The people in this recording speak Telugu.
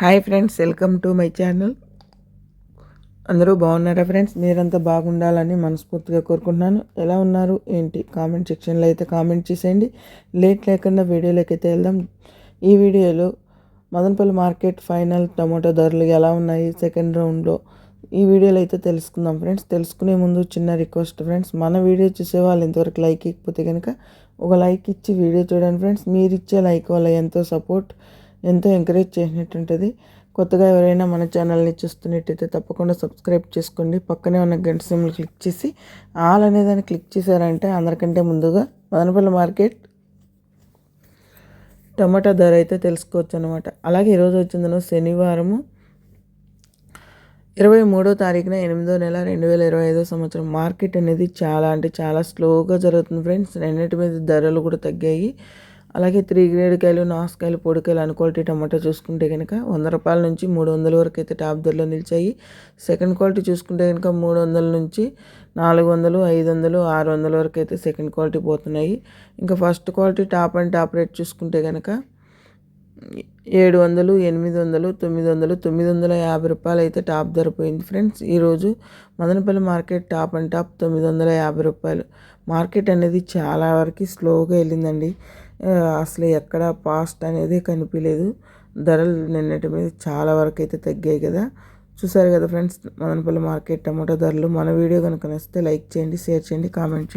Hi friends welcome to my channel అందరూ బాగున్నారా ఫ్రెండ్స్ మీరంతా బాగుండాలని మనస్ఫూర్తిగా కోరుకుంటున్నాను. ఎలా ఉన్నారు? ఏంటి? కామెంట్ సెక్షన్లో అయితే కామెంట్ చేసేయండి. లేట్ లేకుండా వీడియోలోకి అయితే వెళ్దాం. ఈ వీడియోలో మదనపల్లి మార్కెట్ ఫైనల్ టమాటో ధరలు ఎలా ఉన్నాయి? సెకండ్ రౌండ్లో ఈ వీడియోలో అయితే తెలుసుకుందాం ఫ్రెండ్స్ తెలుసుకునే ముందు చిన్న రిక్వెస్ట్ ఫ్రెండ్స్ మన వీడియో చూసే వాళ్ళు ఇంతవరకు లైక్ ఇకపోతే కనుక ఒక లైక్ ఇచ్చి వీడియో చూడండి ఫ్రెండ్స్ మీరు ఇచ్చే లైక్ వల్ల ఎంతో సపోర్ట్ ఎంతో ఎంకరేజ్ చేసినట్టుంటుంది. కొత్తగా ఎవరైనా మన ఛానల్ని చూస్తున్నట్టయితే తప్పకుండా సబ్స్క్రైబ్ చేసుకోండి. పక్కనే ఉన్న గంట సిమ్లు క్లిక్ చేసి ఆల్ అనేదాన్ని క్లిక్ చేశారంటే అందరికంటే ముందుగా మదనపల్లి మార్కెట్ టమాటా ధర అయితే తెలుసుకోవచ్చు అనమాట అలాగే ఈరోజు వచ్చిందను శనివారము ఇరవై మూడో తారీఖున ఎనిమిదో నెల రెండు వేల ఇరవై ఐదో సంవత్సరం. మార్కెట్ అనేది చాలా అంటే చాలా స్లోగా జరుగుతుంది ఫ్రెండ్స్. రెండింటి మీద ధరలు కూడా తగ్గాయి. అలాగే త్రీ గ్రేడ్ కాయలు నాసుకాయలు పొడికాయలు అన్ క్వాలిటీ టమాటా చూసుకుంటే కనుక వంద రూపాయల నుంచి మూడు వందల వరకు అయితే టాప్ ధరలో నిలిచాయి. సెకండ్ క్వాలిటీ చూసుకుంటే కనుక మూడు వందల నుంచి నాలుగు వందలు ఐదు వందలు ఆరు వందల వరకు అయితే సెకండ్ క్వాలిటీ పోతున్నాయి. ఇంకా first quality top and top rate చూసుకుంటే కనుక ఏడు వందలు ఎనిమిది వందలు తొమ్మిది వందలు తొమ్మిది వందల యాభై రూపాయలు అయితే టాప్ ధర పోయింది ఫ్రెండ్స్. ఈరోజు Madanapalle market top and top తొమ్మిది వందల యాభై రూపాయలు. మార్కెట్ అనేది చాలా వరకు స్లోగా వెళ్ళిందండి. అసలు ఎక్కడ పాస్ట్ అనేది కనిపించలేదు. ధరలు నిన్నటి మీద చాలా వరకు అయితే తగ్గాయి కదా. చూసారు కదా ఫ్రెండ్స్ మదనపల్లి మార్కెట్ టమాటో ధరలు. మన వీడియో కనుక నచ్చితే లైక్ చేయండి షేర్ చేయండి కామెంట్ చేయండి.